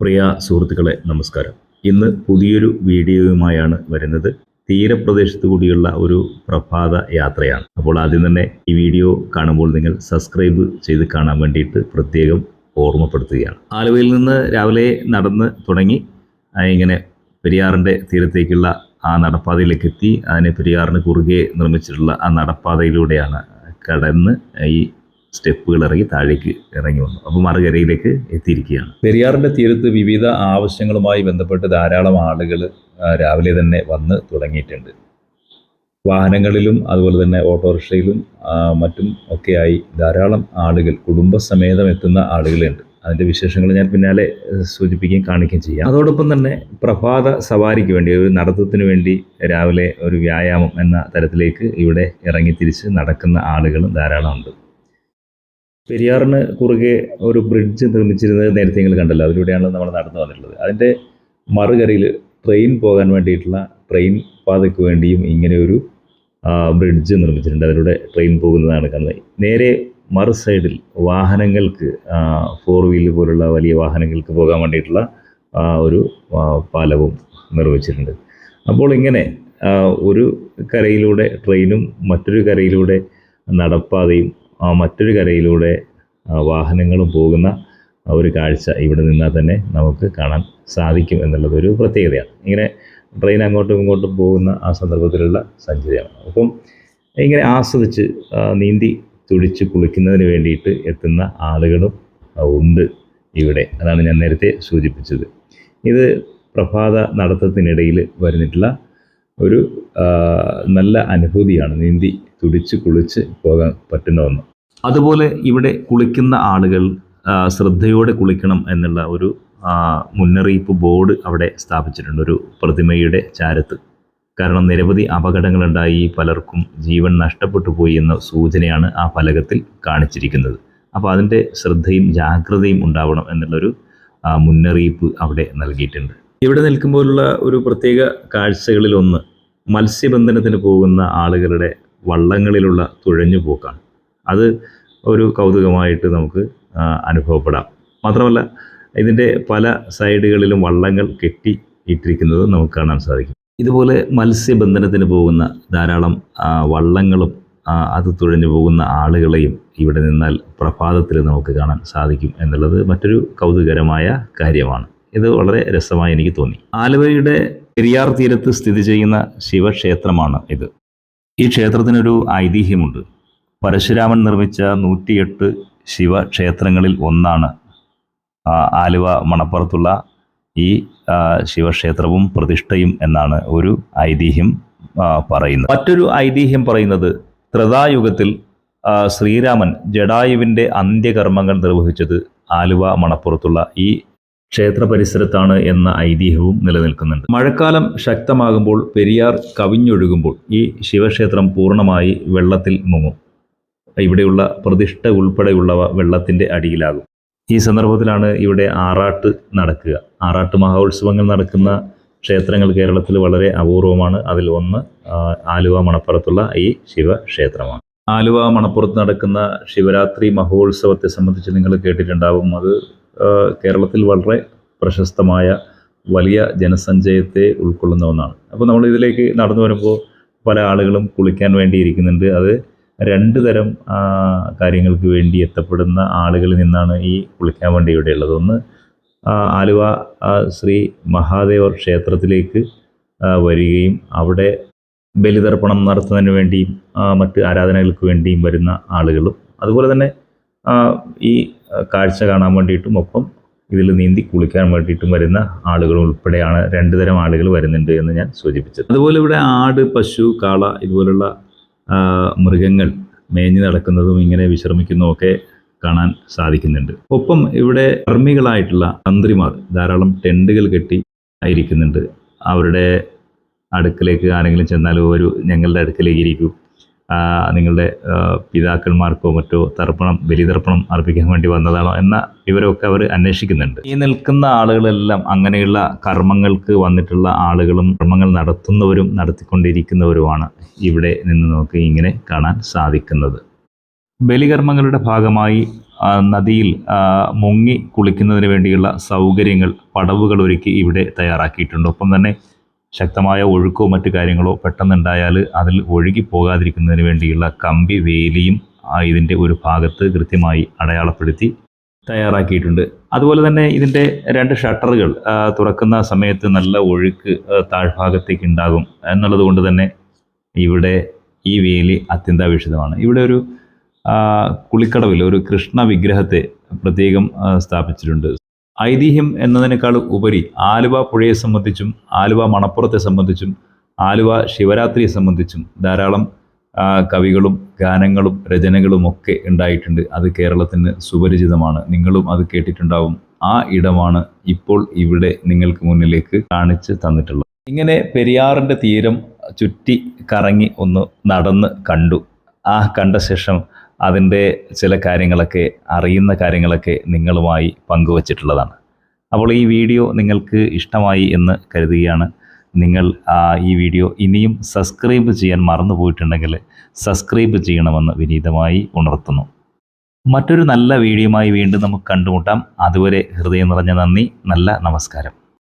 പ്രിയ സുഹൃത്തുക്കളെ നമസ്കാരം. ഇന്ന് പുതിയൊരു വീഡിയോയുമായാണ് വരുന്നത്. തീരപ്രദേശത്ത് കൂടിയുള്ള ഒരു പ്രഭാത യാത്രയാണ്. അപ്പോൾ ആദ്യം തന്നെ ഈ വീഡിയോ കാണുമ്പോൾ നിങ്ങൾ സബ്സ്ക്രൈബ് ചെയ്ത് കാണാൻ വേണ്ടിയിട്ട് പ്രത്യേകം ഓർമ്മപ്പെടുത്തുകയാണ്. ആലുവയിൽ നിന്ന് രാവിലെ നടന്ന് തുടങ്ങി ഇങ്ങനെ പെരിയാറിന്റെ തീരത്തേക്കുള്ള ആ നടപ്പാതയിലേക്ക് എത്തി. അതിനെ പെരിയാറിന് കുറുകെ നിർമ്മിച്ചിട്ടുള്ള ആ നടപ്പാതയിലൂടെയാണ് കടന്ന് ഈ സ്റ്റെപ്പുകൾ ഇറങ്ങി താഴേക്ക് ഇറങ്ങി വന്നു. അപ്പോൾ മറുകരയിലേക്ക് എത്തിയിരിക്കുകയാണ്. പെരിയാറിന്റെ തീരത്ത് വിവിധ ആവശ്യങ്ങളുമായി ബന്ധപ്പെട്ട് ധാരാളം ആളുകൾ രാവിലെ തന്നെ വന്ന് തുടങ്ങിയിട്ടുണ്ട്. വാഹനങ്ങളിലും അതുപോലെ തന്നെ ഓട്ടോറിക്ഷയിലും മറ്റും ഒക്കെയായി ധാരാളം ആളുകൾ കുടുംബസമേതം എത്തുന്ന ആളുകളുണ്ട്. അതിന്റെ വിശേഷങ്ങൾ ഞാൻ പിന്നാലെ സൂചിപ്പിക്കുകയും കാണിക്കുകയും ചെയ്യാം. അതോടൊപ്പം തന്നെ പ്രഭാത സവാരിക്ക് വേണ്ടി ഒരു നടത്തത്തിന് വേണ്ടി രാവിലെ ഒരു വ്യായാമം എന്ന തരത്തിലേക്ക് ഇവിടെ ഇറങ്ങി തിരിച്ച് നടക്കുന്ന ആളുകളും ധാരാളം ഉണ്ട് പെരിയാറിന് കുറുകെ ഒരു ബ്രിഡ്ജ് നിർമ്മിച്ചിരുന്നത് നേരത്തെ നിങ്ങൾ കണ്ടല്ലോ. അതിലൂടെയാണ് നമ്മൾ നടന്നു വന്നിട്ടുള്ളത്. അതിന്റെ മറുകരയിൽ ട്രെയിൻ പോകാൻ വേണ്ടിയിട്ടുള്ള ട്രെയിൻ പാതയ്ക്ക് വേണ്ടിയും ഇങ്ങനെ ഒരു ബ്രിഡ്ജ് നിർമ്മിച്ചിട്ടുണ്ട്. അതിലൂടെ ട്രെയിൻ പോകുന്നതാണ് കാണുന്നത്. നേരെ മറു സൈഡിൽ വാഹനങ്ങൾക്ക് ഫോർ വീലർ പോലുള്ള വലിയ വാഹനങ്ങൾക്ക് പോകാൻ വേണ്ടിയിട്ടുള്ള ഒരു പാലവും നിർമ്മിച്ചിട്ടുണ്ട്. അപ്പോൾ ഇങ്ങനെ ഒരു കരയിലൂടെ ട്രെയിനും മറ്റൊരു കരയിലൂടെ നടപ്പാതയും ആ, മറ്റൊരു കരയിലൂടെ വാഹനങ്ങളും പോകുന്ന ഒരു കാഴ്ച ഇവിടെ നിന്നാൽ തന്നെ നമുക്ക് കാണാൻ സാധിക്കും എന്നുള്ളതൊരു പ്രത്യേകതയാണ്. ഇങ്ങനെ ട്രെയിൻ അങ്ങോട്ടും ഇങ്ങോട്ടും പോകുന്ന ആ സന്ദർഭത്തിലുള്ള സഞ്ചരിയാണ് അപ്പം ഇങ്ങനെ ആസ്വദിച്ച് നീന്തി തുടിച്ച് കുളിക്കുന്നതിന് വേണ്ടിയിട്ട് എത്തുന്ന ആളുകളും ഉണ്ട് ഇവിടെ അതാണ് ഞാൻ നേരത്തെ സൂചിപ്പിച്ചത്. ഇത് പ്രഭാത നടത്തത്തിനിടയിൽ വരുന്നിട്ടുള്ള ഒരു നല്ല അനുഭൂതിയാണ് നീന്തി തുടിച്ച് കുളിച്ച് പോകാൻ പറ്റുന്ന ഒന്ന് അതുപോലെ ഇവിടെ കുളിക്കുന്ന ആളുകൾ ശ്രദ്ധയോടെ കുളിക്കണം എന്നുള്ള ഒരു മുന്നറിയിപ്പ് ബോർഡ് അവിടെ സ്ഥാപിച്ചിട്ടുണ്ട് ഒരു പ്രതിമയുടെ ചാരത്ത്. കാരണം നിരവധി അപകടങ്ങളുണ്ടായി പലർക്കും ജീവൻ നഷ്ടപ്പെട്ടു പോയി എന്ന സൂചനയാണ് ആ ഫലകത്തിൽ കാണിച്ചിരിക്കുന്നത്. അപ്പോൾ അതിന്റെ ശ്രദ്ധയും ജാഗ്രതയും ഉണ്ടാവണം എന്നുള്ളൊരു മുന്നറിയിപ്പ് അവിടെ നൽകിയിട്ടുണ്ട്. ഇവിടെ നിൽക്കുമ്പോഴുള്ള ഒരു പ്രത്യേക കാഴ്ചകളിലൊന്ന് മത്സ്യബന്ധനത്തിന് പോകുന്ന ആളുകളുടെ വള്ളങ്ങളിലുള്ള തുഴഞ്ഞു തുഴഞ്ഞുപോക്കാണ് അത് ഒരു കൗതുകമായിട്ട് നമുക്ക് അനുഭവപ്പെടാം. മാത്രമല്ല ഇതിന്റെ പല സൈഡുകളിലും വള്ളങ്ങൾ കെട്ടി ഇട്ടിരിക്കുന്നത് നമുക്ക് കാണാൻ സാധിക്കും. ഇതുപോലെ മത്സ്യബന്ധനത്തിന് പോകുന്ന ധാരാളം വള്ളങ്ങളും അത് തുഴഞ്ഞു പോകുന്ന ആളുകളെയും ഇവിടെ നിന്നാൽ പ്രഭാതത്തിൽ നമുക്ക് കാണാൻ സാധിക്കും എന്നുള്ളത് മറ്റൊരു കൗതുകരമായ കാര്യമാണ്. ഇത് വളരെ രസമായി എനിക്ക് തോന്നി. ആലുവയുടെ പെരിയാർ തീരത്ത് സ്ഥിതി ചെയ്യുന്ന ശിവക്ഷേത്രമാണ് ഇത്. ഈ ക്ഷേത്രത്തിനൊരു ഐതിഹ്യമുണ്ട്. പരശുരാമൻ നിർമ്മിച്ച നൂറ്റിയെട്ട് ശിവക്ഷേത്രങ്ങളിൽ ഒന്നാണ് ആലുവ മണപ്പുറത്തുള്ള ഈ ശിവക്ഷേത്രവും പ്രതിഷ്ഠയും എന്നാണ് ഒരു ഐതിഹ്യം പറയുന്നത്. മറ്റൊരു ഐതിഹ്യം പറയുന്നത് ത്രതായുഗത്തിൽ ശ്രീരാമൻ ജഡായുവിന്റെ അന്ത്യകർമ്മങ്ങൾ നിർവഹിച്ചത് ആലുവ മണപ്പുറത്തുള്ള ഈ ക്ഷേത്ര പരിസരത്താണ് എന്ന ഐതിഹ്യവും നിലനിൽക്കുന്നുണ്ട്. മഴക്കാലം ശക്തമാകുമ്പോൾ പെരിയാർ കവിഞ്ഞൊഴുകുമ്പോൾ ഈ ശിവക്ഷേത്രം പൂർണമായി വെള്ളത്തിൽ മുങ്ങും. ഇവിടെയുള്ള പ്രതിഷ്ഠ ഉൾപ്പെടെയുള്ളവ വെള്ളത്തിന്റെ അടിയിലാകും. ഈ സന്ദർഭത്തിലാണ് ഇവിടെ ആറാട്ട് നടക്കുക. ആറാട്ട് മഹോത്സവങ്ങൾ നടക്കുന്ന ക്ഷേത്രങ്ങൾ കേരളത്തിൽ വളരെ അപൂർവമാണ്. അതിൽ ഒന്ന് ആലുവ മണപ്പുറത്തുള്ള ഈ ശിവക്ഷേത്രമാണ്. ആലുവ മണപ്പുറത്ത് നടക്കുന്ന ശിവരാത്രി മഹോത്സവത്തെ സംബന്ധിച്ച് നിങ്ങൾ കേട്ടിട്ടുണ്ടാവും. അത് കേരളത്തിൽ വളരെ പ്രശസ്തമായ വലിയ ജനസഞ്ചയത്തെ ഉൾക്കൊള്ളുന്ന ഒന്നാണ്. അപ്പോൾ നമ്മൾ ഇതിലേക്ക് നടന്നു വരുമ്പോൾ പല ആളുകളും കുളിക്കാൻ വേണ്ടി ഇരിക്കുന്നുണ്ട്. അത് രണ്ട് തരം കാര്യങ്ങൾക്ക് വേണ്ടി എത്തപ്പെടുന്ന ആളുകളിൽ നിന്നാണ് ഈ കുളിക്കാൻ വേണ്ടി ഇവിടെ ഉള്ളത്. ഒന്ന് ആലുവ ശ്രീ മഹാദേവർ ക്ഷേത്രത്തിലേക്ക് വരികയും അവിടെ ബലിതർപ്പണം നടത്തുന്നതിന് വേണ്ടിയും മറ്റ് ആരാധനകൾക്ക് വേണ്ടിയും വരുന്ന ആളുകളും. അതുപോലെ തന്നെ ഈ കാഴ്ച കാണാൻ വേണ്ടിയിട്ടും ഒപ്പം ഇതിൽ നീന്തി കുളിക്കാൻ വേണ്ടിയിട്ടും വരുന്ന ആളുകൾ ഉൾപ്പെടെയാണ് രണ്ട് തരം ആളുകൾ വരുന്നുണ്ട് എന്ന് ഞാൻ സൂചിപ്പിച്ചത്. അതുപോലെ ഇവിടെ ആട് പശു കാള ഇതുപോലുള്ള മൃഗങ്ങൾ മേഞ്ഞു നടക്കുന്നതും ഇങ്ങനെ വിശ്രമിക്കുന്നതും ഒക്കെ കാണാൻ സാധിക്കുന്നുണ്ട്. ഒപ്പം ഇവിടെ കർമ്മികളായിട്ടുള്ള തന്ത്രിമാർ ധാരാളം ടെന്റുകൾ കെട്ടി ആയിരിക്കുന്നുണ്ട്. അവരുടെ അടുക്കലേക്ക് ആരെങ്കിലും ചെന്നാൽ ഒരു ഞങ്ങളുടെ അടുക്കലേക്ക് ഇരിക്കൂ. നിങ്ങളുടെ പിതാക്കന്മാർക്കോ മറ്റോ തർപ്പണം ബലിതർപ്പണം അർപ്പിക്കാൻ വേണ്ടി വന്നതാണോ എന്ന വിവരമൊക്കെ അവർ അന്വേഷിക്കുന്നുണ്ട്. ഈ നിൽക്കുന്ന ആളുകളെല്ലാം അങ്ങനെയുള്ള കർമ്മങ്ങൾക്ക് വന്നിട്ടുള്ള ആളുകളും കർമ്മങ്ങൾ നടത്തുന്നവരും നടത്തിക്കൊണ്ടിരിക്കുന്നവരുമാണ് ഇവിടെ നിന്ന് നമുക്ക് ഇങ്ങനെ കാണാൻ സാധിക്കുന്നത്. ബലികർമ്മങ്ങളുടെ ഭാഗമായി നദിയിൽ മുങ്ങി കുളിക്കുന്നതിന് വേണ്ടിയുള്ള സൗകര്യങ്ങൾ പടവുകൾ ഒരുക്കി ഇവിടെ തയ്യാറാക്കിയിട്ടുണ്ട്. ഒപ്പം തന്നെ ശക്തമായ ഒഴുക്കോ മറ്റു കാര്യങ്ങളോ പെട്ടെന്നുണ്ടായാൽ അതിൽ ഒഴുകി പോകാതിരിക്കുന്നതിന് വേണ്ടിയുള്ള കമ്പി വേലിയും ഇതിന്റെ ഒരു ഭാഗത്ത് കൃത്യമായി അടയാളപ്പെടുത്തി തയ്യാറാക്കിയിട്ടുണ്ട്. അതുപോലെ തന്നെ ഇതിന്റെ രണ്ട് ഷട്ടറുകൾ തുറക്കുന്ന സമയത്ത് നല്ല ഒഴുക്ക് താഴ്ഭാഗത്തേക്ക് ഉണ്ടാകും എന്നുള്ളത് കൊണ്ട് തന്നെ ഇവിടെ ഈ വേലി അത്യന്താപേക്ഷിതമാണ്. ഇവിടെ ഒരു കുളിക്കടവിൽ ഒരു കൃഷ്ണ വിഗ്രഹത്തെ പ്രത്യേകം സ്ഥാപിച്ചിട്ടുണ്ട്. ഐതിഹ്യം എന്നതിനേക്കാൾ ഉപരി ആലുവ പുഴയെ സംബന്ധിച്ചും ആലുവ മണപ്പുറത്തെ സംബന്ധിച്ചും ആലുവ ശിവരാത്രിയെ സംബന്ധിച്ചും ധാരാളം കവികളും ഗാനങ്ങളും രചനകളും ഒക്കെ ഉണ്ടായിട്ടുണ്ട്. അത് കേരളത്തിന് സുപരിചിതമാണ്. നിങ്ങളും അത് കേട്ടിട്ടുണ്ടാവും. ആ ഇടമാണ് ഇപ്പോൾ ഇവിടെ നിങ്ങൾക്ക് മുന്നിലേക്ക് കാണിച്ച് തന്നിട്ടുള്ളത്. ഇങ്ങനെ പെരിയാറിന്റെ തീരം ചുറ്റി കറങ്ങി ഒന്ന് നടന്ന് കണ്ടു. ആ കണ്ട ശേഷം അതിന്റെ ചില കാര്യങ്ങളൊക്കെ അറിയുന്ന കാര്യങ്ങളൊക്കെ നിങ്ങളുമായി പങ്കുവച്ചിട്ടുള്ളതാണ്. അപ്പോൾ ഈ വീഡിയോ നിങ്ങൾക്ക് ഇഷ്ടമായി എന്ന് കരുതുകയാണ്. നിങ്ങൾ ഈ വീഡിയോ ഇനിയും സബ്സ്ക്രൈബ് ചെയ്യാൻ മറന്നു പോയിട്ടുണ്ടെങ്കിൽ സബ്സ്ക്രൈബ് ചെയ്യണമെന്ന് വിനീതമായി ഉണർത്തുന്നു. മറ്റൊരു നല്ല വീഡിയോയുമായി വീണ്ടും നമുക്ക് കണ്ടുമുട്ടാം. അതുവരെ ഹൃദയം നിറഞ്ഞ നന്ദി. നല്ല നമസ്കാരം.